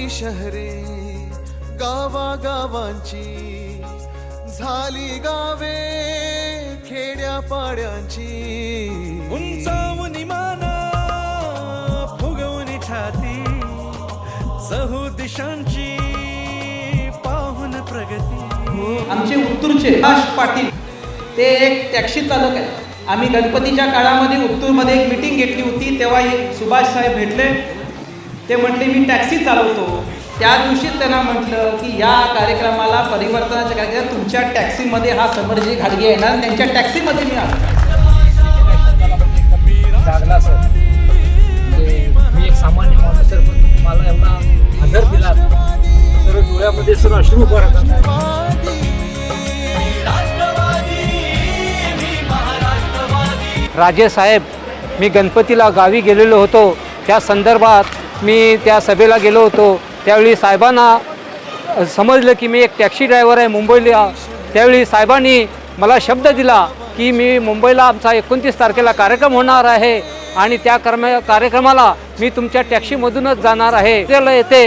शहरी शहरे गावागावांची. झाली गावे खेड्यापाड्यांची. उंचावून माना फुगवून छाती. चहू दिशांची पाहून प्रगती. आमचे उत्तूरचे सुभाष पाटील ते एक टॅक्सी चालक आहे आम्ही गणपतीच्या काळामध्ये उत्तूरमध्ये एक मिटिंग घेतली होती तेव्हा एक सुभाष साहेब भेटले. ते म्हटले मी टॅक्सी चालवतो. त्या दिवशीच त्यांना म्हटलं की या कार्यक्रमाला परिवर्तनाच्या कार्यक्रमात तुमच्या टॅक्सीमध्ये हा समरजी घाडगे येणार त्यांच्या टॅक्सीमध्ये मी आलो. सर. म्हणजे मी एक सामान्य माणूस सर पण तुम्ही मला एवढा आदर दिला. सर डोळ्यामध्ये सर अश्रू उभं राहतात. राजेसाहेब मी गणपतीला गावी गेलेलो होतो. त्या संदर्भात मी त्या सभेला गेलो होतो. त्यावेळी साहेबांना समजलं की मी एक टॅक्सी ड्रायव्हर आहे मुंबईला. त्यावेळी साहेबांनी मला शब्द दिला की मी मुंबईला आमचा एकोणतीस तारखेला कार्यक्रम होणार आहे आणि त्या कर्म कार्यक्रमाला मी तुमच्या टॅक्सीमधूनच जाणार आहे. त्याला येते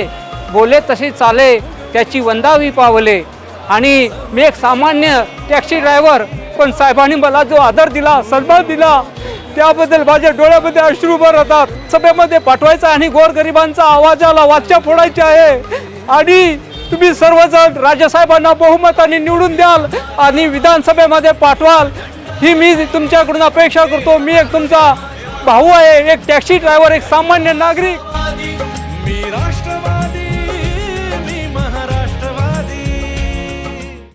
बोले तसे चाले त्याची वंदावी पावले. आणि मी एक सामान्य टॅक्सी ड्रायव्हर पण साहेबांनी मला जो आदर दिला सन्मान दिला त्याबद्दल माझ्या डोळ्यामध्ये अश्रू उभं राहतात सभेमध्ये पाठवायचा आणि गोरगरिबांचा आवाजाला वाचा फोडायची आहे. आणि तुम्ही सर्वजण राजेसाहेबांना बहुमताने निवडून द्याल आणि विधानसभेमध्ये पाठवाल. ही मी तुमच्याकडून अपेक्षा करतो. मी एक तुमचा भाऊ आहे एक टॅक्सी ड्रायव्हर एक सामान्य नागरिक. मी राष्ट्रवादी.